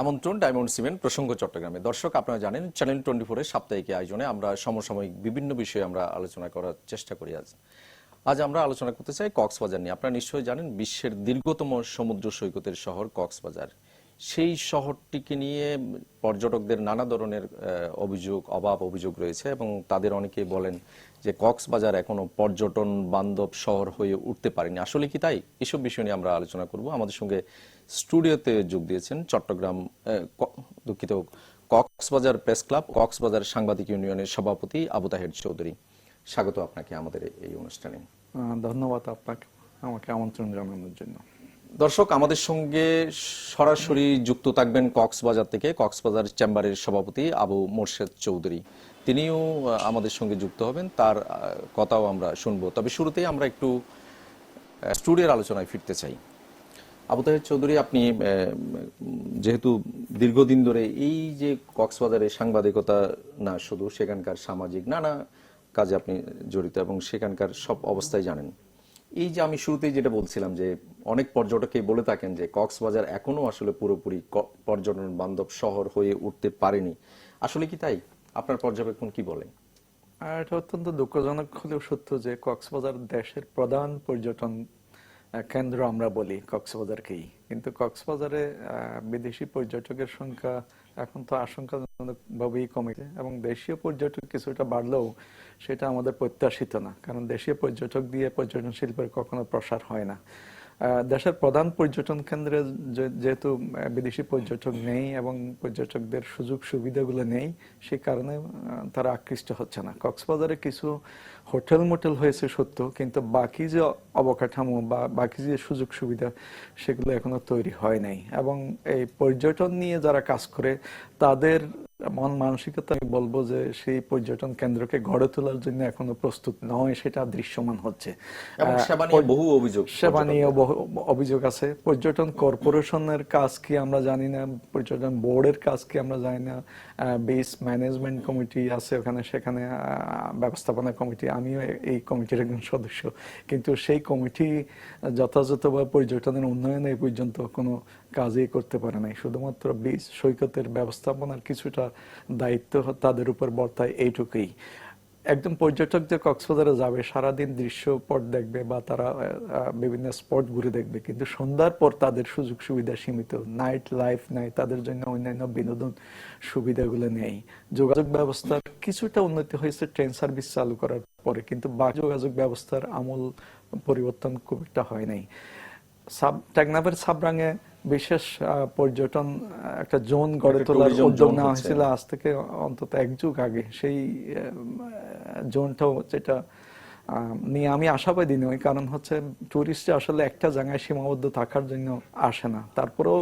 আমন্ত্রণ, diamond cement, প্রসঙ্গ চট্টগ্রামে। দর্শক, আপনারা জানেন, চ্যানেল টোয়েন্টি ফোরের সাপ্তাহিক আয়োজনে আমরা সমসাময়িক বিভিন্ন বিষয়ে আমরা আলোচনা করার চেষ্টা করি আজ। আজ আমরা আলোচনা করতে চাই কক্সবাজার নিয়ে। আপনারা নিশ্চয়ই জানেন, বিশ্বের দীর্ঘতম সমুদ্র সৈকতের শহর কক্সবাজার। সেই শহরটিকে নিয়ে পর্যটকদের নানা ধরনের অভিযোগ, অভাব অভিযোগ রয়েছে এবং তাদের অনেকেই বলেন যে কক্সবাজার এখনও পর্যটন বান্ধব শহর হয়ে উঠতে পারেনি। আসলে কি তাই? এসব বিষয় নিয়ে আমরা আলোচনা করব। আমাদের সঙ্গে স্টুডিওতে যোগ দিয়েছেন চট্টগ্রাম দুঃখিত কক্সবাজার প্রেস ক্লাব কক্সবাজার সাংবাদিক ইউনিয়নের সভাপতি আবু তাহের চৌধুরী। স্বাগত আপনাকে আমাদের এই অনুষ্ঠানে। ধন্যবাদ আপনাকে আমাকে আমন্ত্রণ জানানোর জন্য। দর্শক আমাদের সঙ্গে সরাসরি যুক্ত থাকবেন কক্সবাজার থেকে কক্সবাজার চেম্বারের সভাপতি আবু মোর্শেদ চৌধুরী। তিনিও আমাদের সঙ্গে যুক্ত হবেন তার কথাও আমরা শুনব। তবে শুরুতেই আমরা একটু স্টুডিওর আলোচনায় ফিরতে চাই। আবু তাহের চৌধুরী, আপনি যেহেতু দীর্ঘদিন ধরে এই যে কক্সবাজারে সাংবাদিকতা না শুধু, সেখানকার সামাজিক নানা কাজে আপনি জড়িত এবং সেখানকার সব অবস্থায় জানেন। এই যে আমি শুরুতেই যেটা বলছিলাম যে, অনেক পর্যটকই বলে থাকেন যে, কক্সবাজার এখনও আসলে পুরোপুরি পর্যটন বান্ধব শহর হয়ে উঠতে পারেনি। আসলে কি তাই? আপনার পর্যবেক্ষণ কি বলে? এটা অত্যন্ত দুঃখজনক হলেও সত্য যে, কক্সবাজার দেশের প্রধান পর্যটন কেন্দ্র আমরা বলি কক্সবাজারকেই। কিন্তু কক্সবাজারে বিদেশি পর্যটকের সংখ্যা এখন তো আশঙ্কাজনক ভাবেই কমেছে এবং দেশীয় পর্যটক কিছুটা বাড়লেও সেটা আমাদের প্রত্যাশিত না। কারণ দেশীয় পর্যটক দিয়ে পর্যটন শিল্পের কখনো প্রসার হয় না। দেশের প্রধান পর্যটন কেন্দ্রে যেহেতু বিদেশি পর্যটক নেই এবং পর্যটকদের সুযোগ সুবিধাগুলো নেই, সে কারণে তারা আকৃষ্ট হচ্ছে না। কক্সবাজারে কিছু হোটেল মোটেল হয়েছে সত্য, কিন্তু বাকি যে অবকাঠামো বা বাকি যে সুযোগ সুবিধা, সেগুলো এখনও তৈরি হয় নাই। এবং এই পর্যটন নিয়ে যারা কাজ করে, তাদের মন মানসিকতা আমি বলব যে সেই পর্যটন কেন্দ্রকে গড়ে তোলার জন্য এখনও প্রস্তুত নয় সেটা দৃশ্যমান হচ্ছে। বহু অভিযোগ সেবা নিয়ে অভিযোগ আছে। পর্যটন কর্পোরেশনের কাজ কি আমরা জানি না পর্যটন বোর্ডের কাজ কি আমরা জানি না বেস ম্যানেজমেন্ট কমিটি আছে ওখানে সেখানে ব্যবস্থাপনা কমিটি আমিও এই কমিটির একজন সদস্য। কিন্তু সেই কমিটি যথাযথভাবে পর্যটনের উন্নয়নে এই পর্যন্ত কোনো কাজই করতে পারে নাই। শুধুমাত্র বীজ সৈকতের ব্যবস্থাপনার কিছুটা দায়িত্ব তাদের উপর বর্তায় এইটুকুই। একদম পর্যটক যে কক্সবাজারে যাবে, সারাদিন দৃশ্যপট দেখবে বা তারা বিভিন্ন স্পট ঘুরে দেখবে, কিন্তু সন্ধ্যার পর তাদের সুযোগ সুবিধা সীমিত। নাইট লাইফ নাই, তাদের জন্য অন্যান্য বিনোদন সুবিধাগুলো নেই। যোগাযোগ ব্যবস্থার কিছুটা উন্নতি হয়েছে ট্রেন সার্ভিস চালু করার পরে, কিন্তু বা যোগাযোগ ব্যবস্থার আমূল পরিবর্তন খুব একটা হয় নাই। সাব টেকনাফের সাবরাঙে বিশেষ পর্যটন একটা জোন গড়ে তোলার উদ্যোগ নেওয়া হয়েছিল আজ থেকে অন্তত এক যুগ আগে। সেই জোনটাও যেটা নিয়ে আমি আশাবাদী নই। কারণ হচ্ছে টুরিস্ট আসলে একটা জায়গায় সীমাবদ্ধ থাকার জন্য আসে না। তারপরেও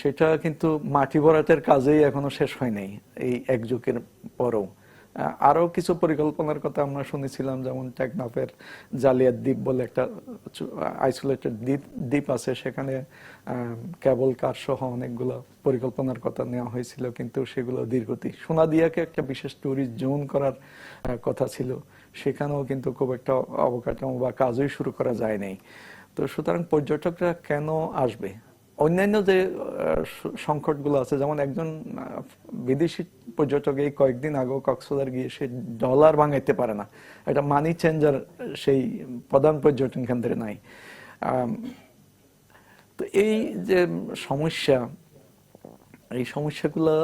সেটা কিন্তু মাটি ভরাটের কাজেই এখনও শেষ হয় নাই এই এক যুগের পরেও। আহ, আরও কিছু পরিকল্পনার কথা আমরা শুনেছিলাম যেমন টেকনাফের জালিয়াত দ্বীপ বলে একটা আইসোলেটেড দ্বীপ দ্বীপ আছে সেখানে কেবল কার সহ অনেকগুলো পরিকল্পনার কথা নেওয়া হয়েছিল কিন্তু সেগুলো দীর্ঘতি সোনাদিয়াকে একটা বিশেষ ট্যুরিস্ট জোন করার কথা ছিল। সেখানেও কিন্তু খুব একটা অবকাঠামো বা কাজই শুরু করা যায় নাই। তো সুতরাং পর্যটকরা কেন আসবে? অন্যান্য যে সংকটগুলো আছে। যেমন একজন বিদেশি পর্যটক এই কয়েকদিন আগেও কক্সবাজার গিয়ে সে ডলার ভাঙাইতে পারে না। এটা মানি চেঞ্জার সেই প্রধান পর্যটন কেন্দ্রে নাই। তো এই যে সমস্যা, এই সমস্যাগুলো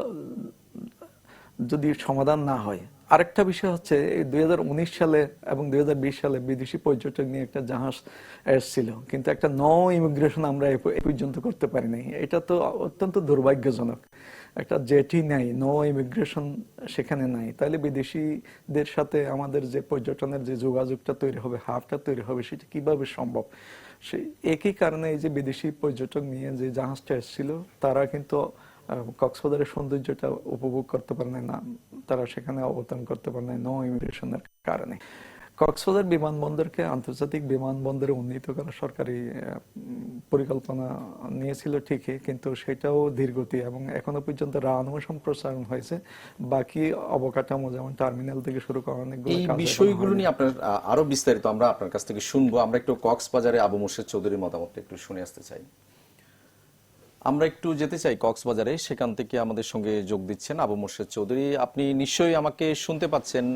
যদি সমাধান না হয় আরেকটা বিষয় হচ্ছে দুই সালে এবং দুই সালে বিদেশি পর্যটক নিয়ে একটা জাহাজ এসেছিল। কিন্তু একটা ন ইমিগ্রেশন আমরা এ পর্যন্ত করতে পারি নাই এটা তো অত্যন্ত দুর্ভাগ্যজনক। একটা জেটি নাই নো ইমিগ্রেশন সেখানে নাই। তাহলে বিদেশিদের সাথে আমাদের যে পর্যটনের যে যোগাযোগটা তৈরি হবে, হাবটা তৈরি হবে, সেটা কীভাবে সম্ভব? সেই একই কারণে এই যে বিদেশি পর্যটক নিয়ে যে জাহাজটা এসেছিল, তারা কিন্তু কক্সবাজারের সৌন্দর্যটা উপভোগ করতে পারে না তারা সেখানে অবতরণ করতে পারে না নো ইমিগ্রেশনের কারণে। কক্সবাজার বিমানবন্দরকে আন্তর্জাতিক বিমানবন্দরে উন্নীত করা সরকারি পরিকল্পনা নিয়েছিল ঠিকই কিন্তু সেটাও ধীরগতি এবং এখনও পর্যন্ত রানও সম্প্রসারণ হয়েছে। বাকি অবকাঠামো যেমন টার্মিনাল থেকে শুরু করা অনেকগুলো এই বিষয়গুলো নিয়ে আপনার আরও বিস্তারিত আমরা আপনার কাছ থেকে শুনব। আমরা একটু কক্সবাজারে আবু মোর্শেদ চৌধুরীর মতামতটা একটু শুনে আসতে চাই। আমরা একটু যেতে চাই কক্সবাজারে, সেখান থেকে আমাদের সঙ্গে যোগ দিচ্ছেন আবু মোর্শেদ চৌধুরী। আপনি নিশ্চয়ই আমাকে শুনতে পাচ্ছেন।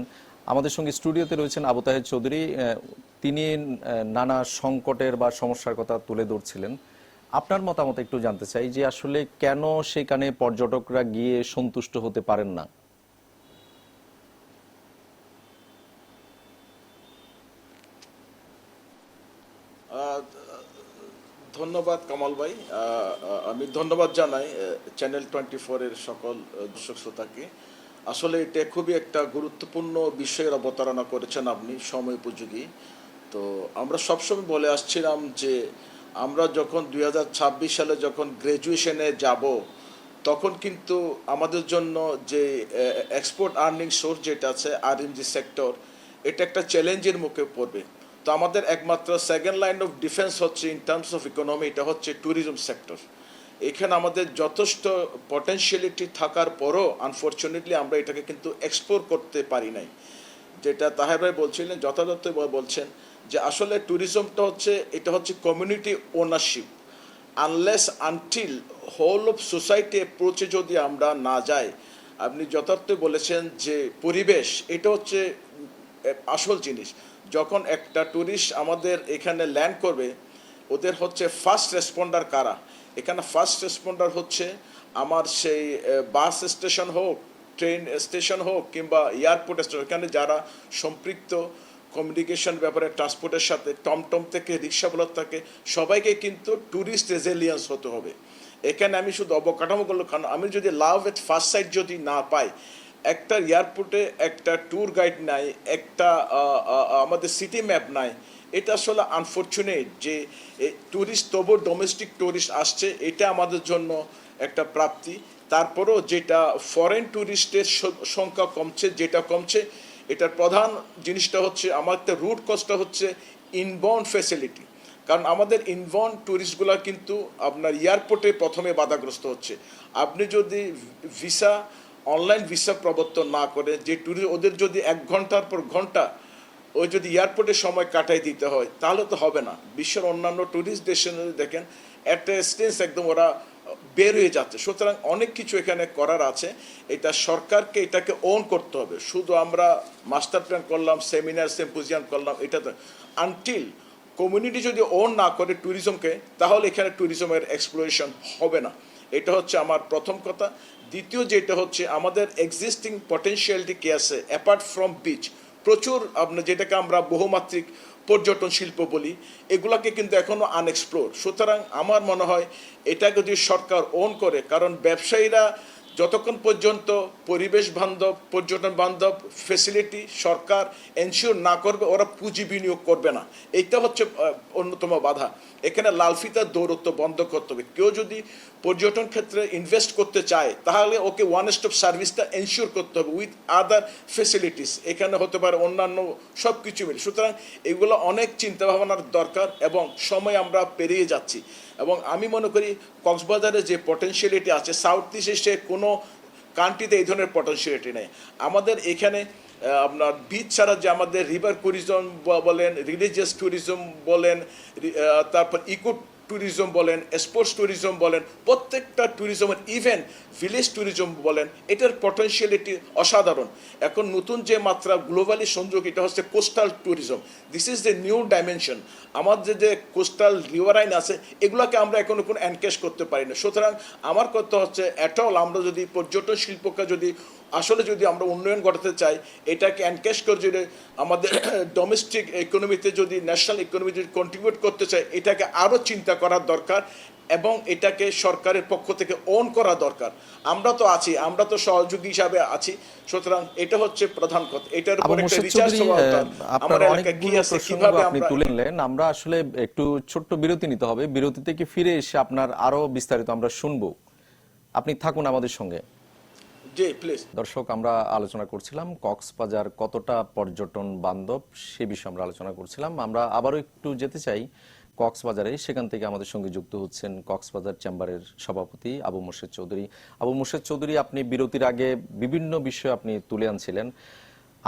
আমাদের সঙ্গে স্টুডিওতে রয়েছেন আবু তাহের চৌধুরী। তিনি নানা সংকটের বা সমস্যার কথা তুলে ধরছিলেন। আপনার মতামত একটু জানতে চাই যে আসলে কেন সেখানে পর্যটকরা গিয়ে সন্তুষ্ট হতে পারেন না? ধন্যবাদ কামাল ভাই। আমি ধন্যবাদ জানাই চ্যানেল টোয়েন্টি এর সকল দর্শক শ্রোতাকে। আসলে এটা খুবই একটা গুরুত্বপূর্ণ বিষয়ের অবতারণা করেছেন আপনি, সময় উপযোগী। তো আমরা সবসময় বলে আসছিলাম যে, আমরা যখন দুই হাজার ছাব্বিশ সালে যখন গ্র্যাজুয়েশনে যাব, তখন কিন্তু আমাদের জন্য যে এক্সপোর্ট আর্নিং সোর্স যেটা আছে আর সেক্টর এটা একটা চ্যালেঞ্জের মুখে পড়বে। তো আমাদের একমাত্র সেকেন্ড লাইন অফ ডিফেন্স হচ্ছে ইন টার্মস অফ ইকোনমি এটা হচ্ছে ট্যুরিজম সেক্টর এখানে আমাদের যথেষ্ট পটেনশিয়ালিটি থাকার পরও আনফর্চুনেটলি আমরা এটাকে কিন্তু এক্সপ্লোর করতে পারি নাই। যেটা তাহের ভাই বলছিলেন, যথাযথ বলছেন যে আসলে ট্যুরিজমটা হচ্ছে, এটা হচ্ছে community ownership unless until whole of society অ্যাপ্রোচে যদি আমরা না যাই, আপনি যথার্থ বলেছেন যে পরিবেশ, এটা হচ্ছে আসল জিনিস। যখন একটা ট্যুরিস্ট আমাদের এখানে ল্যান্ড করবে, ওদের হচ্ছে ফার্স্ট রেসপন্ডার কারা? এখানে ফার্স্ট রেসপন্ডার হচ্ছে আমার সেই বাস স্টেশন হোক ট্রেন স্টেশন হোক কিংবা এয়ারপোর্ট স্টেশন এখানে যারা সম্পৃক্ত কমিউনিকেশন ব্যাপারে ট্রান্সপোর্টের সাথে টমটম থেকে, রিক্সাওয়ালার থেকে, সবাইকে কিন্তু ট্যুরিস্ট রেজিলিয়েন্স হতে হবে। এখানে আমি শুধু অবকাঠামোগুলো কারণ আমি যদি লাভ এট ফার্স্ট সাইড যদি না পাই একটা এয়ারপোর্টে একটা ট্যুর গাইড নাই, একটা আমাদের সিটি ম্যাপ নাই। এটা আসলে আনফর্চুনেট যে ট্যুরিস্ট তবু ডোমেস্টিক ট্যুরিস্ট আসছে, এটা আমাদের জন্য একটা প্রাপ্তি। তারপরও যেটা ফরেন ট্যুরিস্টের সংখ্যা কমছে, যেটা কমছে, এটার প্রধান জিনিসটা হচ্ছে, আমার একটা রুট কস্টটা হচ্ছে ইনবাউন্ড ফ্যাসিলিটি কারণ আমাদের ইনবাউন্ড ট্যুরিস্টগুলো কিন্তু আপনার এয়ারপোর্টে প্রথমে বাধাগ্রস্ত হচ্ছে। আপনি যদি ভিসা অনলাইন ভিসা প্রবর্তন না করে যে ট্যুরিস্ট ওদের যদি এক ঘণ্টার পর ঘণ্টা ওই যদি এয়ারপোর্টে সময় কাটাই দিতে হয় তাহলে তো হবে না বিশ্বের অন্যান্য ট্যুরিস্ট যদি দেখেন একটা স্টেন্স একদম ওরা বের হয়ে যাচ্ছে সুতরাং অনেক কিছু এখানে করার আছে এটা সরকারকে এটাকে ওন করতে হবে শুধু আমরা মাস্টার প্ল্যান করলাম সেমিনার সেম্পোজিয়াম করলাম এটা তো আনটিল কমিউনিটি যদি ওন না করে ট্যুরিজমকে তাহলে এখানে ট্যুরিজমের এক্সপ্লোরেশন হবে না এটা হচ্ছে আমার প্রথম কথা দ্বিতীয় যেটা হচ্ছে, আমাদের এক্সিস্টিং পটেন্সিয়ালটি কে আছে? অ্যাপার্ট ফ্রম বিচ প্রচুর আপনার যেটাকে আমরা বহুমাত্রিক পর্যটন শিল্প বলি, এগুলাকে কিন্তু এখনও আনএক্সপ্লোর সুতরাং আমার মনে হয় এটা যদি সরকার ওন করে, কারণ ব্যবসায়ীরা যতক্ষণ পর্যন্ত পরিবেশ বান্ধব, পর্যটন বান্ধব ফেসিলিটি সরকার এনশিওর না করবে, ওরা পুঁজি বিনিয়োগ করবে না। এইটা হচ্ছে অন্যতম বাধা। এখানে লালফিতার দৌরত্ব বন্ধ করতে হবে। কেউ যদি পর্যটন ক্ষেত্রে ইনভেস্ট করতে চায়, তাহলে ওকে ওয়ান স্টপ সার্ভিসটা এনশিওর করতে হবে উইথ আদার ফেসিলিটিস এখানে হতে পারে অন্যান্য সব কিছু মিলে। সুতরাং এগুলো অনেক চিন্তা ভাবনার দরকার এবং সময় আমরা পেরিয়ে যাচ্ছি। এবং আমি মনে করি কক্সবাজারে যে পটেনশিয়ালিটি আছে সাউথ ইস্ট এশিয়ায় কোনো কান্ট্রিতে এই ধরনের পটেনশিয়ালিটি নেই। আমাদের এখানে আপনার বিচ ছাড়া যে আমাদের রিভার ট্যুরিজম বলেন রিলিজিয়াস ট্যুরিজম বলেন তারপর ইকো ট্যুরিজম বলেন স্পোর্টস ট্যুরিজম বলেন, প্রত্যেকটা ট্যুরিজমের ইভেন ভিলেজ ট্যুরিজম বলেন, এটার পটেনশিয়ালিটি অসাধারণ। এখন নতুন যে মাত্রা গ্লোবালি সংযোগ, এটা হচ্ছে coastal tourism this is the new dimension আমাদের যে কোস্টাল রিভারাইন আছে, এগুলোকে আমরা এখনও কোনো এনকেশ করতে পারি না। সুতরাং আমার কথা হচ্ছে অ্যাটল আমরা যদি পর্যটন শিল্পকে যদি আসলে যদি আমরা উন্নয়ন ঘটাতে চাই এটাকে এনকেশ করে যদি আমাদের ডোমেস্টিক ইকোনমিতে যদি ন্যাশনাল ইকোনমি যদি কন্ট্রিবিউট করতে চাই এটাকে আরও চিন্তা করার দরকার এবং এটাকে সরকারের পক্ষ থেকে ওন করা দরকার। আমরা তো আছি আমরা তো সহযোগী হিসাবে আছি সুতরাং এটা হচ্ছে প্রধান কথা। এটার উপর একটা রিচার্জ হওয়া আমার এলাকায় কি আছে? কীভাবে আপনি আমরা তুলে নিলেন আমরা আসলে একটু ছোট্ট বিরতি নিতে হবে। বিরতি থেকে ফিরে এসে আপনার আরও বিস্তারিত আমরা শুনব। আপনি থাকুন আমাদের সঙ্গে। জি প্লিজ দর্শক, আমরা আলোচনা করছিলাম কক্সবাজার কতটা পর্যটন বান্ধব সে বিষয়ে আমরা আলোচনা করছিলাম। আমরা আবারও একটু যেতে চাই কক্সবাজারে। সেখান থেকে আমাদের সঙ্গে যুক্ত হচ্ছেন কক্সবাজার চেম্বারের সভাপতি আবু মোর্শেদ চৌধুরী। আবু মোর্শেদ চৌধুরী, আপনি বিরতির আগে বিভিন্ন বিষয় আপনি তুলে আনছিলেন।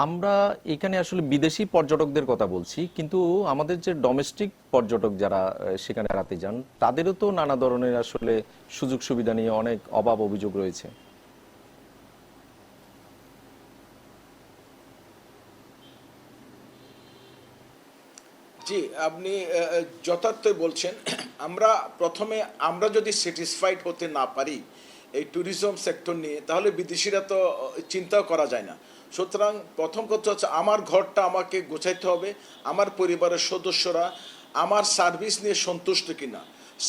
আমরা এখানে আসলে বিদেশি পর্যটকদের কথা বলছি, কিন্তু আমাদের যে ডোমেস্টিক পর্যটক যারা সেখানে বেড়াতে যান, তাদেরও তো নানা ধরনের আসলে সুযোগ সুবিধা নিয়ে অনেক অভাব অভিযোগ রয়েছে। জি, আপনি যথার্থই বলছেন। আমরা প্রথমে, আমরা যদি স্যাটিসফাইড হতে না পারি এই ট্যুরিজম সেক্টর নিয়ে, তাহলে বিদেশিরা তো চিন্তাও করা যায় না। সুতরাং প্রথম কথা হচ্ছে, আমার ঘরটা আমাকে গোছাইতে হবে, আমার পরিবারের সদস্যরা আমার সার্ভিস নিয়ে সন্তুষ্ট কিনা।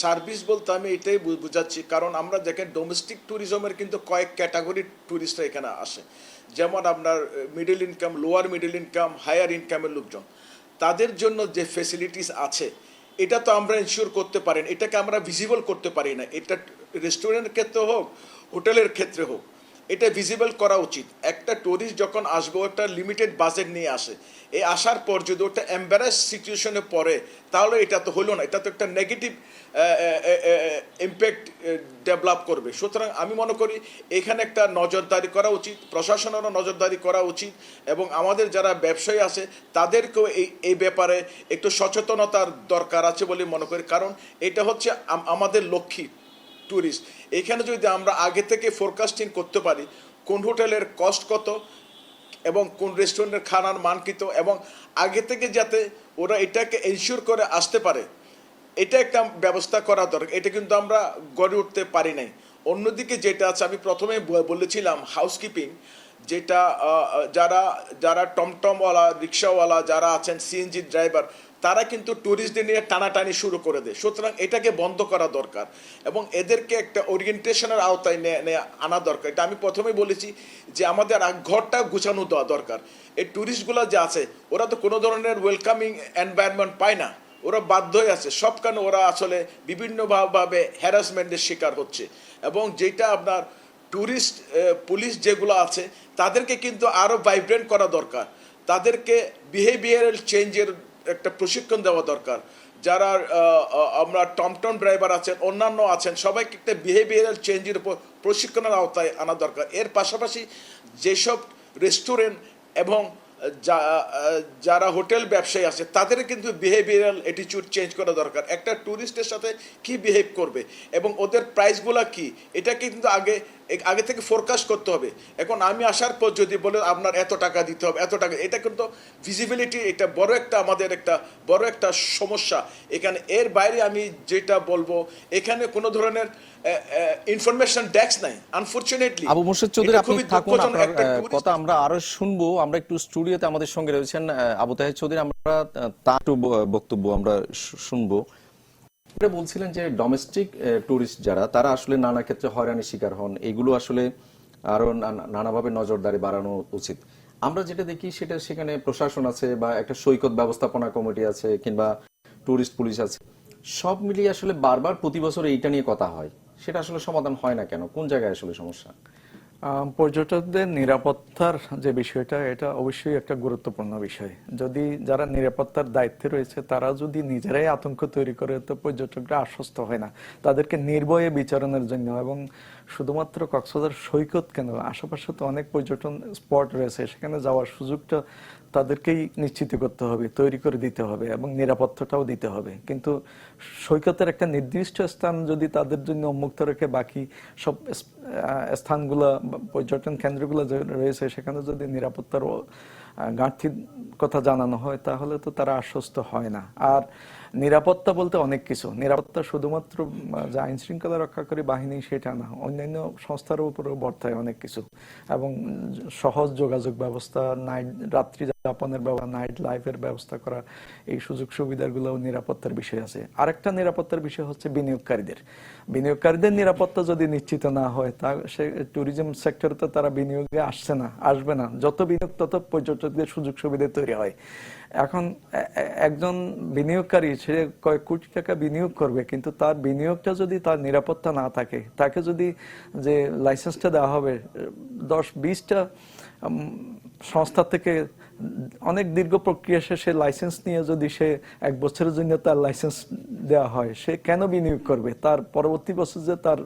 সার্ভিস বলতে আমি এটাই বুঝাচ্ছি, কারণ আমরা দেখেন ডোমেস্টিক ট্যুরিজমের কিন্তু কয়েক ক্যাটাগরির ট্যুরিস্টরা এখানে আসে। যেমন আপনার middle income lower middle income higher ইনকামের লোকজন। তাদের জন্য যে ফেসিলিটিস আছে, এটা তো আমরা ইনশিওর করতে পারি না, এটাকে আমরা ভিজিবল করতে পারি না। এটা রেস্টুরেন্টের ক্ষেত্রে হোক হোটেলের ক্ষেত্রে হোক। এটা ভিজিবল করা উচিত। একটা টুরিস্ট যখন আসবে একটা লিমিটেড বাজেট নিয়ে আসে। এই আসার পর যদি ওটা এম্বারাস সিচুয়েশনে পড়ে, তাহলে এটা তো হলো না। এটা তো একটা নেগেটিভ ইম্প্যাক্ট ডেভেলপ করবে। সুতরাং আমি মনে করি এখানে একটা নজরদারি করা উচিত, প্রশাসনেরও নজরদারি করা উচিত, এবং আমাদের যারা ব্যবসায়ী আছে, তাদেরকেও এই এই ব্যাপারে একটু সচেতনতার দরকার আছে বলে মনে করি। কারণ এটা হচ্ছে আমাদের লক্ষ্মী। ট্যুরিস্ট এখানে যদি আমরা আগে থেকে ফোরকাস্টিং করতে পারি, কোন হোটেলের কস্ট কত এবং কোন রেস্টুরেন্টের খানার মানকিত এবং আগে থেকে যাতে ওরা এটাকে এনশিওর করে আসতে পারে, এটা একটা ব্যবস্থা করা দরকার। এটা কিন্তু আমরা গড়ে উঠতে পারি নাই। অন্যদিকে যেটা আছে, আমি প্রথমে বলেছিলাম হাউসকিপিং যেটা যারা যারা টমটমওয়ালা, রিক্সাওয়ালা যারা আছেন সিএনজি ড্রাইভার তারা কিন্তু ট্যুরিস্টদের নিয়ে টানাটানি শুরু করে দেয়। সুতরাং এটাকে বন্ধ করা দরকার এবং এদেরকে একটা ওরিয়েন্টেশনের আওতায় আনা দরকার। এটা আমি প্রথমেই বলেছি যে আমাদের ঘরটা গুছানো দেওয়া দরকার। এই ট্যুরিস্টগুলো যে আছে, ওরা তো কোনো ধরনের ওয়েলকামিং এনভায়রনমেন্ট পায় না। ওরা বাধ্য হয়ে আছে। সব কারণে ওরা আসলে বিভিন্নভাবে হ্যারাসমেন্টের শিকার হচ্ছে। এবং যেটা আপনার ট্যুরিস্ট পুলিশ যেগুলো আছে, তাদেরকে কিন্তু আরও ভাইব্রেন্ট করা দরকার। তাদেরকে বিহেভিয়ারাল চেঞ্জের একটা প্রশিক্ষণ দেওয়া দরকার। যারা আমরা টমটম ড্রাইভার আছেন, অন্যান্য আছেন, সবাইকে একটা বিহেভিয়ারাল চেঞ্জের উপর প্রশিক্ষণের আওতায় আনা দরকার। এর পাশাপাশি যেসব রেস্টুরেন্ট এবং যারা হোটেল ব্যবসায়ী আছে, তাদের কিন্তু বিহেভিয়ারাল অ্যাটিটিউড চেঞ্জ করা দরকার। একটা ট্যুরিস্টের সাথে কি বিহেভ করবে এবং ওদের প্রাইসগুলো কি? এটাকে কিন্তু আগে আগে থেকে ফোরকাস্ট করতে হবে। এখন আমি আসার পর যদি বলে আপনার এত টাকা দিতে হবে এত টাকা এটা কিন্তু ভিজিবিলিটি এটা বড় একটা আমাদের একটা বড় একটা সমস্যা। এখানে এর বাইরে আমি যেটা বলব এখানে কোনো ধরনের ইনফরমেশন ডেস্ক নাই আনফরচুনেটলি আবু মুর্শিদ চৌধুরী আপনি থাকুন আপনার কথা আমরা আরও শুনব। আমরা একটু স্টুডিওতে আমাদের সঙ্গে রয়েছেন আবু তাহের চৌধুরী। আমরা তার বক্তব্য আমরা শুনব। বলছিলেন যে ডোমেস্টিক টুরিস্ট যারা, তারা আসলে নানা ক্ষেত্রে হয়রানির শিকার হন। এগুলো আসলে আরও নানাভাবে নজরদারি বাড়ানো উচিত। আমরা যেটা দেখি সেটা সেখানে প্রশাসন আছে বা একটা সৈকত ব্যবস্থাপনা কমিটি আছে কিংবা টুরিস্ট পুলিশ আছে। সব মিলিয়ে আসলে বারবার প্রতি বছর এইটা নিয়ে কথা হয়। সেটা আসলে সমাধান হয় না কেন? কোন জায়গায় আসলে সমস্যা? পর্যটকদের নিরাপত্তার যে বিষয়টা, এটা অবশ্যই একটা গুরুত্বপূর্ণ বিষয়। যদি যারা নিরাপত্তার দায়িত্বে রয়েছে, তারা যদি নিজেরাই আতঙ্ক তৈরি করে, তো পর্যটকরা আশ্বস্ত হয় না। তাদেরকে নির্ভয়ে বিচারণের জন্য এবং শুধুমাত্র কক্সবাজার সৈকত কেন? আশেপাশে তো অনেক পর্যটন স্পট রয়েছে, সেখানে যাওয়ার সুযোগটা তাদেরকেই নিশ্চিত করতে হবে, তৈরি করে দিতে হবে এবং নিরাপত্তাটাও দিতে হবে। কিন্তু সৈকতের একটা নির্দিষ্ট স্থান যদি তাদের জন্য উন্মুক্ত রেখে বাকি সব স্থানগুলো পর্যটন কেন্দ্রগুলো রয়েছে, সেখানে যদি নিরাপত্তার ঘাটতির কথা জানানো হয়, তাহলে তো তারা আশ্বস্ত হয় না। আর নিরাপত্তা বলতে অনেক কিছু। নিরাপত্তা শুধুমাত্র যে আইন শৃঙ্খলা রক্ষাকারী বাহিনী সেটা না, অন্যান্য সংস্থার উপরেও বর্তায় অনেক কিছু। এবং সহজ যোগাযোগ ব্যবস্থা, নাইট, রাত্রি যাপনের ব্যবস্থা নাইট লাইফের ব্যবস্থা করা, এই সুযোগ সুবিধাগুলো নিরাপত্তার বিষয় আছে। আরেকটা নিরাপত্তার বিষয় হচ্ছে বিনিয়োগকারীদের। বিনিয়োগকারীদের নিরাপত্তা যদি নিশ্চিত না হয়, তা সে ট্যুরিজম সেক্টরে তো তারা বিনিয়োগে আসছে না, আসবে না। যত বিনিয়োগ, তত পর্যটকদের সুযোগ সুবিধা তৈরি হয়। এখন একজন বিনিয়োগকারী, সে কয়েক কোটি টাকা বিনিয়োগ করবে, কিন্তু তার বিনিয়োগটা যদি তার নিরাপত্তা না থাকে, তাকে যদি যে লাইসেন্সটা দেওয়া হবে, দশ, বিশটা সংস্থা থেকে অনেক দীর্ঘ প্রক্রিয়া শেষে লাইসেন্স নিয়ে যদি সে এক বছরের জন্য তার লাইসেন্স দেওয়া হয়, সে কেন বিনিয়োগ করবে? তার পরবর্তী বছর যে তার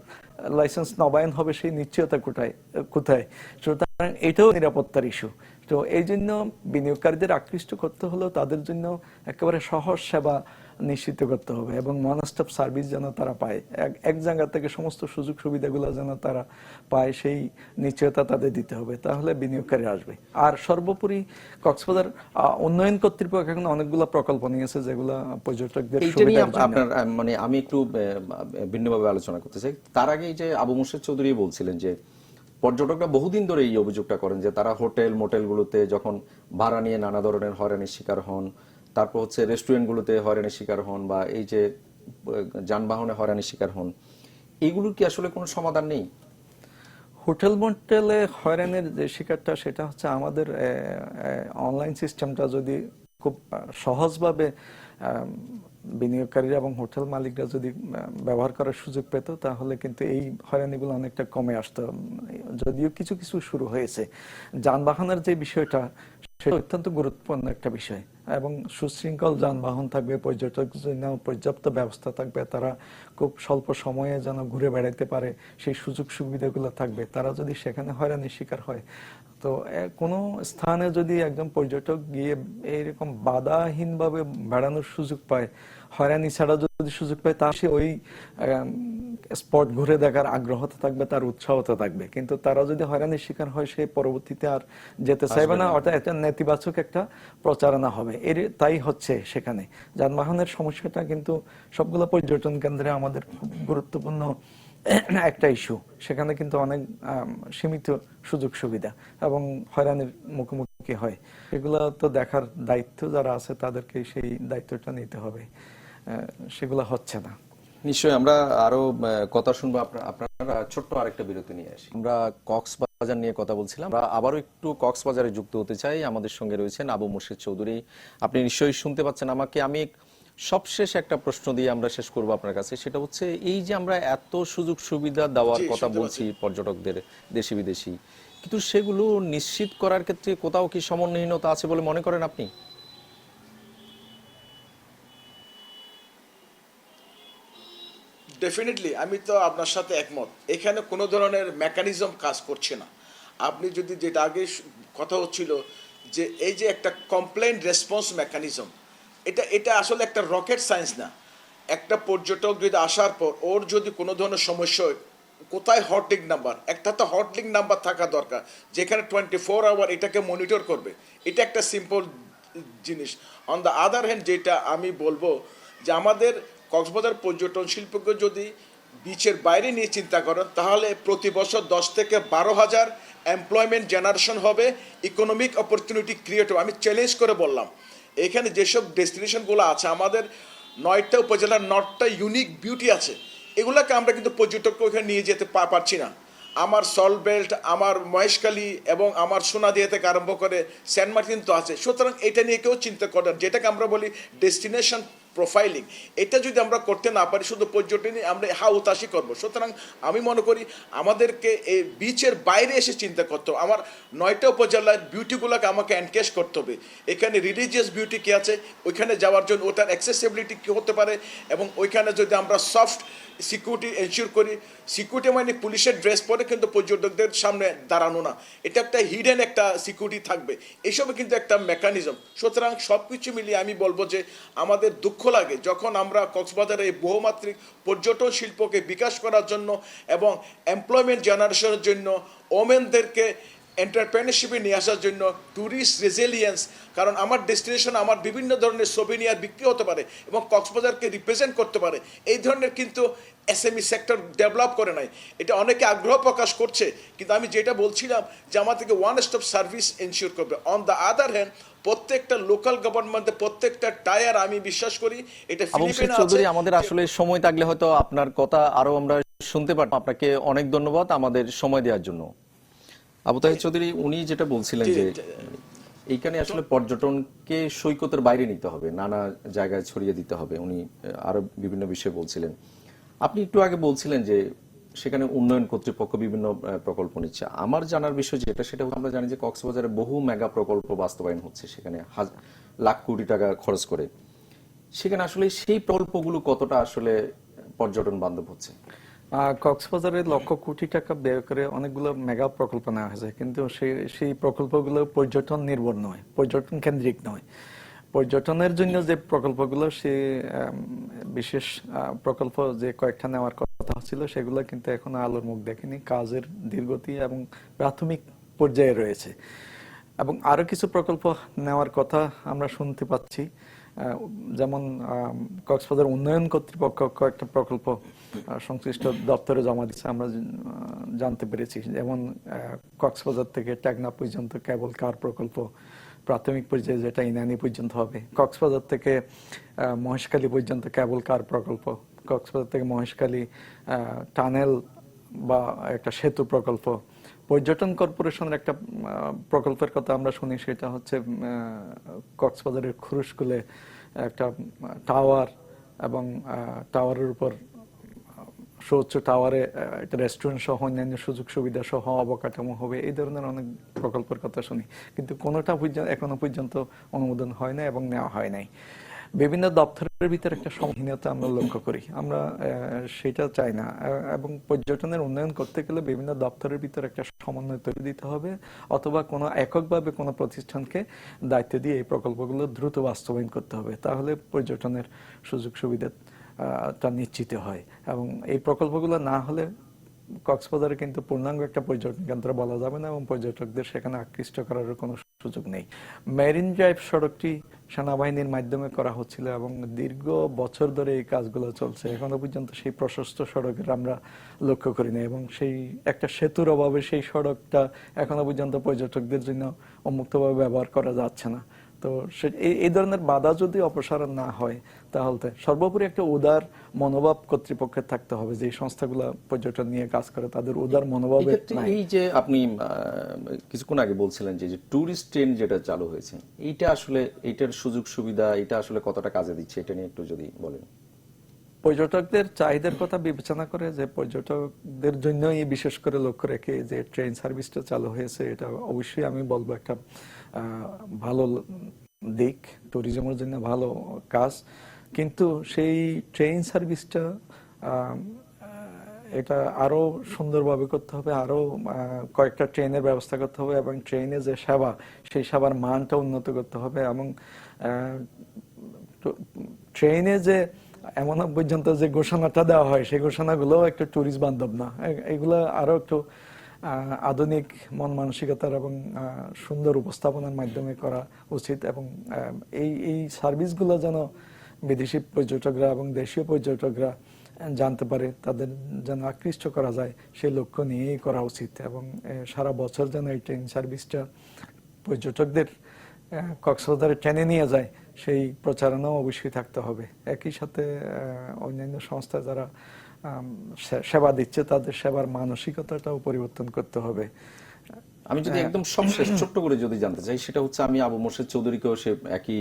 লাইসেন্স নবায়ন হবে, সেই নিশ্চয়তা কোথায় কোথায়? সুতরাং এটাও নিরাপত্তার ইস্যু তো এই জন্য বিনিয়োগকারীদের আকৃষ্ট করতে হলেও তাদের জন্য একেবারে সহজ সেবা নিশ্চিত করতে হবে এবং ওয়ান স্টপ সার্ভিস যেন তারা পায়। এক- জায়গা থেকে সমস্ত সুযোগ সুবিধাগুলো যেন তারা পায় সেই নিশ্চয়তা তাদের দিতে হবে। তাহলে বিনিয়োগকারী আসবে। আর সর্বোপরি কক্সবাজার উন্নয়ন কর্তৃপক্ষ এখন অনেকগুলো প্রকল্প নিয়েছে যেগুলো পর্যটকদের আপনার মানে আমি একটু ভিন্নভাবে আলোচনা করতে চাই। তার আগে এই যে আবু মুর্শেদ চৌধুরী বলছিলেন যে পর্যটকরা বহুদিন ধরে এই অভিযোগটা করেন যে তারা হোটেল মোটেলগুলোতে যখন ভাড়া নিয়ে নানা ধরনের হয়রানির শিকার হন তারপর হচ্ছে রেস্টুরেন্টগুলোতে হয়রানির শিকার হন বা এই যে যানবাহনে হয়রানির শিকার হন, এগুলোর কি আসলে কোনো সমাধান নেই? হোটেল মোটেলে হয়রানির যে শিকারটা, সেটা হচ্ছে আমাদের অনলাইন সিস্টেমটা যদি খুব সহজভাবে বিনিয়োগকারীরা এবং হোটেল মালিকরা যদি ব্যবহার করার সুযোগ পেত, তাহলে কিন্তু এই হয়রানিগুলো অনেকটা কমে আসতো। যদিও কিছু কিছু শুরু হয়েছে। যানবাহনের যে বিষয়টা, সেটা অত্যন্ত গুরুত্বপূর্ণ একটা বিষয়। এবং সুশৃঙ্খল যানবাহন থাকবে পর্যটক জন্য পর্যাপ্ত ব্যবস্থা থাকবে, তারা খুব স্বল্প সময়ে যেন ঘুরে বেড়াইতে পারে, সেই সুযোগ সুবিধাগুলো থাকবে। তারা যদি সেখানে হয়রানির শিকার হয় তো কোনো স্থানে যদি একজন পর্যটক গিয়ে এইরকম বাধাহীনভাবে বেড়ানোর সুযোগ পায় হয়রানি ছাড়া যদি সুযোগ পায় তা সে ওই স্পট ঘুরে দেখার আগ্রহতা থাকবে তার উৎসাহতা থাকবে। কিন্তু তারা যদি হয়রানির শিকার হয় সে পরবর্তীতে আর যেতে চাইবে না। অর্থাৎ একটা নেতিবাচক একটা প্রচারণা হবে। এর তাই হচ্ছে সেখানে। যানবাহনের সমস্যাটা কিন্তু সবগুলো পর্যটন কেন্দ্রে আমাদের খুব গুরুত্বপূর্ণ একটা ইস্যু সেখানে কিন্তু অনেক সীমিত সুযোগ সুবিধা এবং হয়রানির মুখোমুখি হয়। এগুলো তো দেখার দায়িত্ব যারা আছে, তাদেরকে সেই দায়িত্বটা নিতে হবে। সেগুলো হচ্ছে না। নিশ্চয়ই আমরা আরও কথা শুনব আপনার আপনারা ছোট্ট আরেকটা বিরতি নিয়ে আসি। আমরা কক্সবাজার নিয়ে কথা বলছিলাম। আমরা আবারও একটু কক্সবাজারে যুক্ত হতে চাই। আমাদের সঙ্গে রয়েছেন আবু মুর্শিদ চৌধুরী। আপনি নিশ্চয়ই শুনতে পাচ্ছেন আমাকে। আমি সবশেষ একটা প্রশ্ন দিয়ে আমরা শেষ করব আপনার কাছে। সেটা হচ্ছে এই যে আমরা এত সুযোগ সুবিধা দেওয়ার কথা বলছি পর্যটকদের দেশি বিদেশি কিন্তু সেগুলো নিশ্চিত করার ক্ষেত্রে কোথাও কি সমন্বয়হীনতা আছে বলে মনে করেন আপনি? ডেফিনেটলি আমি তো আপনার সাথে একমত। এখানে কোনো ধরনের মেকানিজম কাজ করছে না। আপনি যদি যেটা আগে কথা হচ্ছিল যে এই যে একটা কমপ্লেন রেসপন্স মেকানিজম এটা এটা আসলে একটা রকেট সায়েন্স না। একটা পর্যটক যদি আসার পর ওর যদি কোনো ধরনের সমস্যা হয়, কোথায় হটলিং নাম্বার একটা তো হটলিং নাম্বার থাকা দরকার, যেখানে টোয়েন্টি ফোর আওয়ার এটাকে মনিটর করবে। এটা একটা সিম্পল জিনিস। অন দ্য আদার হ্যান্ড যেটা আমি বলব যে আমাদের কক্সবাজার পর্যটন শিল্পকে যদি বিচের বাইরে নিয়ে চিন্তা করেন, তাহলে প্রতি বছর দশ থেকে বারো হাজার এমপ্লয়মেন্ট জেনারেশন হবে ইকোনমিক অপরচুনিটি ক্রিয়েট হবে। আমি চ্যালেঞ্জ করে বললাম। এখানে যেসব ডেস্টিনেশনগুলো আছে, আমাদের নয়টা উপজেলার নটটা ইউনিক বিউটি আছে, এগুলোকে আমরা কিন্তু পর্যটককে ওইখানে নিয়ে যেতে পারছি না। আমার সল বেল্ট আমার মহেশখালী এবং আমার সোনাদিয়া থেকে আরম্ভ করে সেন্ট মার্টিন তো আছে। সুতরাং এটা নিয়ে কেউ চিন্তা করেন যেটাকে আমরা বলি ডেস্টিনেশন প্রোফাইলিং এটা যদি আমরা করতে না পারি, শুধু পর্যটনই আমরা হা উতাসি করব। সুতরাং আমি মনে করি আমাদেরকে এই বিচের বাইরে এসে চিন্তা করতে হবে। আমার নয়টা উপজেলার বিউটিগুলোকে আমাকে এনকেশ করতে হবে। এখানে রিলিজিয়াস বিউটি কী আছে? ওইখানে যাওয়ার জন্য ওটার অ্যাক্সেসিবিলিটি কী হতে পারে? এবং ওইখানে যদি আমরা সফট সিকিউরিটি এনশিওর করি। সিকিউরিটি মানে পুলিশের ড্রেস পরে কিন্তু পর্যটকদের সামনে দাঁড়ানো না। এটা একটা হিডেন একটা সিকিউরিটি থাকবে। এইসবে কিন্তু একটা মেকানিজম সুতরাং সব কিছু মিলিয়ে আমি বলব যে, আমাদের দুঃখ লাগে যখন আমরা কক্সবাজারে এই বহুমাত্রিক পর্যটন শিল্পকে বিকাশ করার জন্য এবং এমপ্লয়মেন্ট জেনারেশনের জন্য ওমেনদেরকে এন্টারপ্রেনারশিপে নিয়ে আসার জন্য ট্যুরিস্ট রেজিলিয়েন্স কারণ আমার ডেস্টিনেশন আমার বিভিন্ন ধরনের সোভিনিয়ার বিক্রি হতে পারে এবং কক্সবাজারকে রিপ্রেজেন্ট করতে পারে। এই ধরনের কিন্তু এসএমই সেক্টর ডেভেলপ করে নাই। এটা অনেকে আগ্রহ প্রকাশ করছে কিন্তু আমি যেটা বলছিলাম যে আমাদেরকে ওয়ান স্টপ সার্ভিস এনশিওর করবে। অন দ্য আদার হ্যান্ড প্রত্যেকটা লোকাল গভর্নমেন্টে প্রত্যেকটা টায়ার আমি বিশ্বাস করি এটা ফিলিপিনে আছে। আমাদের আসলে সময় থাকলে হয়তো আপনার কথা আরও আমরা শুনতে পারতাম। আপনাকে অনেক ধন্যবাদ আমাদের সময় দেওয়ার জন্য। আবু চৌধুরী উনি যেটা বলছিলেন যে। এইখানে আসলে পর্যটনকে সৈকতের বাইরে নিতে হবে নানা জায়গায় ছড়িয়ে দিতে হবে উনি আরও বিভিন্ন বিষয়ে বলছিলেন। আপনি একটু আগে বলছিলেন যে সেখানে উন্নয়ন কর্তৃপক্ষ বিভিন্ন প্রকল্প নিচ্ছে। আমার জানার বিষয় যেটা সেটা আমরা জানি যে কক্সবাজারে বহু মেগা প্রকল্প বাস্তবায়ন হচ্ছে সেখানে লাখ কোটি টাকা খরচ করে। সেখানে আসলে সেই প্রকল্পগুলো কতটা আসলে পর্যটন বান্ধব হচ্ছে? কক্সবাজারে লক্ষ কোটি টাকা ব্যয় করে অনেকগুলো মেগা প্রকল্প নেওয়া হয়েছে। কিন্তু সেই সেই প্রকল্পগুলো পর্যটন নির্ভর নয়, পর্যটন কেন্দ্রিক নয়। পর্যটনের জন্য যে প্রকল্পগুলো, সে বিশেষ প্রকল্প যে কয়েকটা নেওয়ার কথা ছিল, সেগুলো কিন্তু এখনও আলোর মুখ দেখেনি। কাজের দীর্ঘতি এবং প্রাথমিক পর্যায়ে রয়েছে। এবং আরও কিছু প্রকল্প নেওয়ার কথা আমরা শুনতে পাচ্ছি। যেমন কক্সবাজার উন্নয়ন কর্তৃপক্ষ কয়েকটা প্রকল্প সংশ্লিষ্ট দপ্তরে জমা দিচ্ছে, আমরা জানতে পেরেছি। যেমন কক্সবাজার থেকে টেকনা পর্যন্ত কেবল কার প্রকল্প? প্রাথমিক পর্যায়ে যেটা ইনানি পর্যন্ত হবে। কক্সবাজার থেকে মহেশখালী পর্যন্ত কেবল কার প্রকল্প? কক্সবাজার থেকে মহেশখালী টানেল বা একটা সেতু প্রকল্প। পর্যটন কর্পোরেশনের একটা প্রকল্পের কথা আমরা শুনি, সেটা হচ্ছে কক্সবাজারের খুরুশকুলে একটা টাওয়ার এবং টাওয়ারের উপর সুউচ্চ টাওয়ারে একটা রেস্টুরেন্ট সহ, অন্যান্য সুযোগ সুবিধা সহ অবকাঠামো হবে, এই ধরনের অনেক প্রকল্পের কথা শুনি। কিন্তু কোনোটা পর্যন্ত, এখনও পর্যন্ত অনুমোদন হয় না এবং নেওয়া হয় নাই। বিভিন্ন দপ্তরের ভিতরে একটা সমহীনতা আমরা লক্ষ্য করি। আমরা সেটা চাই না। এবং পর্যটনের উন্নয়ন করতে গেলে বিভিন্ন দপ্তরের ভিতরে একটা সমন্বয় তৈরি দিতে হবে, অথবা কোনো এককভাবে কোনো প্রতিষ্ঠানকে দায়িত্ব দিয়ে এই প্রকল্পগুলো দ্রুত বাস্তবায়ন করতে হবে। তাহলে পর্যটনের সুযোগ সুবিধা টা নিশ্চিত হয়। এবং এই প্রকল্পগুলো না হলে কক্সবাজারে কিন্তু পূর্ণাঙ্গ একটা পর্যটন কেন্দ্র বলা যাবে না এবং পর্যটকদের সেখানে আকৃষ্ট করার কোনো সুযোগ নেই। মেরিন ড্রাইভ সড়কটি সেনাবাহিনীর মাধ্যমে করা হচ্ছিল এবং দীর্ঘ বছর ধরে এই কাজগুলো চলছে। এখনও পর্যন্ত সেই প্রশস্ত সড়কের আমরা লক্ষ্য করি না এবং সেই একটা সেতুর অভাবে সেই সড়কটা এখনও পর্যন্ত পর্যটকদের জন্য উন্মুক্তভাবে ব্যবহার করা যাচ্ছে না। তো এই- ধরনের বাধা যদি অপসারণ না হয় তাহলে সর্বোপরি একটা উদার মনোভাব কর্তৃপক্ষের থাকতে হবে যে সংস্থাগুলো পর্যটন নিয়ে কাজ করে তাদের উদার মনোভাব এই যে আপনি কিছুক্ষণ আগে বলছিলেন যে ট্যুরিস্ট ট্রেন যেটা চালু হয়েছে এইটা আসলে এইটার সুযোগ সুবিধা এটা আসলে কতটা কাজে দিচ্ছে এটা নিয়ে একটু যদি বলেন। পর্যটকদের চাহিদার কথা বিবেচনা করে যে পর্যটকদের জন্যই বিশেষ করে লক্ষ্য রেখে যে ট্রেন সার্ভিসটা চালু হয়েছে, এটা অবশ্যই আমি বলব একটা ভালো দিক ট্যুরিজমের জন্য ভালো কাজ। কিন্তু সেই ট্রেন সার্ভিসটা এটা আরও সুন্দরভাবে করতে হবে আরও কয়েকটা ট্রেনের ব্যবস্থা করতে হবে এবং ট্রেনে যে সেবা, সেই সেবার মানটা উন্নত করতে হবে এবং ট্রেনে যে এমন পর্যন্ত যে ঘোষণাটা দেওয়া হয়, সেই ঘোষণাগুলো একটু ট্যুরিস্ট বান্ধব না। এগুলো আরও একটু আধুনিক মন মানসিকতার এবং সুন্দর উপস্থাপনার মাধ্যমে করা উচিত এবং এই এই সার্ভিসগুলো যেন বিদেশি পর্যটকরা এবং দেশীয় পর্যটকরা জানতে পারে, তাদের যেন আকৃষ্ট করা যায়, সেই লক্ষ্য নিয়েই করা উচিত এবং সারা বছর যেন এই ট্রেন সার্ভিসটা পর্যটকদের কক্সবাজারে টেনে নিয়ে যায় সেই প্রচারণাও অবশ্যই থাকতে হবে। একই সাথে অন্যান্য সংস্থা যারা সেবা দিচ্ছে তাদের সেবার মানসিকতাটাও পরিবর্তন করতে হবে। আমি যদি হ্যাঁ। একদম সবশেষ ছোট্ট করে যদি জানতে চাই সেটা হচ্ছে আমি আবু মোর্শেদ চৌধুরীকেও সে একই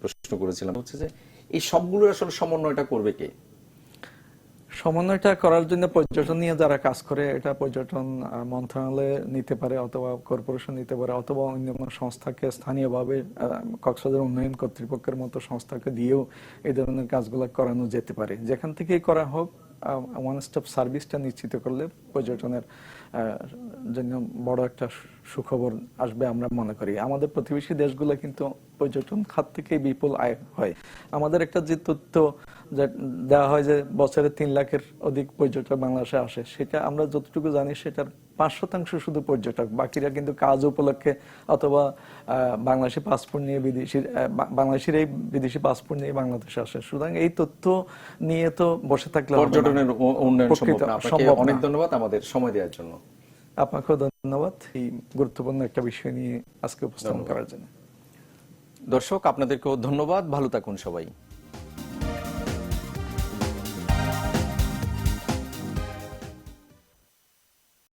প্রশ্ন করেছিলাম হচ্ছে যে এই সবগুলোর আসলে সমন্বয়টা করবে কে? সমন্বয়টা করার জন্য পর্যটন নিয়ে যারা কাজ করে, এটা পর্যটন মন্ত্রণালয়ে নিতে পারে অথবা কর্পোরেশন নিতে পারে অথবা অন্যান্য সংস্থাকে স্থানীয়ভাবে কক্সবাজার উন্নয়ন কর্তৃপক্ষের মতো সংস্থাকে দিয়েও এই ধরনের কাজগুলো করানো যেতে পারে। যেখান থেকেই করা হোক ওয়ান স্টপ সার্ভিসটা নিশ্চিত করলে পর্যটনের জন্য বড় একটা সুখবর আসবে আমরা মনে করি। আমাদের প্রতিবেশী দেশগুলো কিন্তু পর্যটন খাত থেকে বিপুল আয় হয়। আমাদের একটা যে তথ্য যে দেওয়া হয় যে বছরে তিন লাখের অধিক পর্যটক বাংলাদেশে আসে সেটা আমরা যতটুকু জানি সেটার পাঁচ শতাংশ শুধু পর্যটক। বাকিরা কিন্তু কাজ উপলক্ষে অথবা বাংলাদেশি পাসপোর্ট নিয়ে বিদেশি বাংলাদেশির এই বিদেশি পাসপোর্ট নিয়ে বাংলাদেশে আসে। সুতরাং এই তথ্য নিয়ে তো বসে থাকলে পর্যটনের উন্নয়ন সম্ভব। অনেক ধন্যবাদ আমাদের সময় দেওয়ার জন্য। আপনাকেও ধন্যবাদ এই গুরুত্বপূর্ণ একটা বিষয় নিয়ে আজকে উপস্থাপন করার জন্য। দর্শক আপনাদেরকেও ধন্যবাদ। ভালো থাকুন সবাই।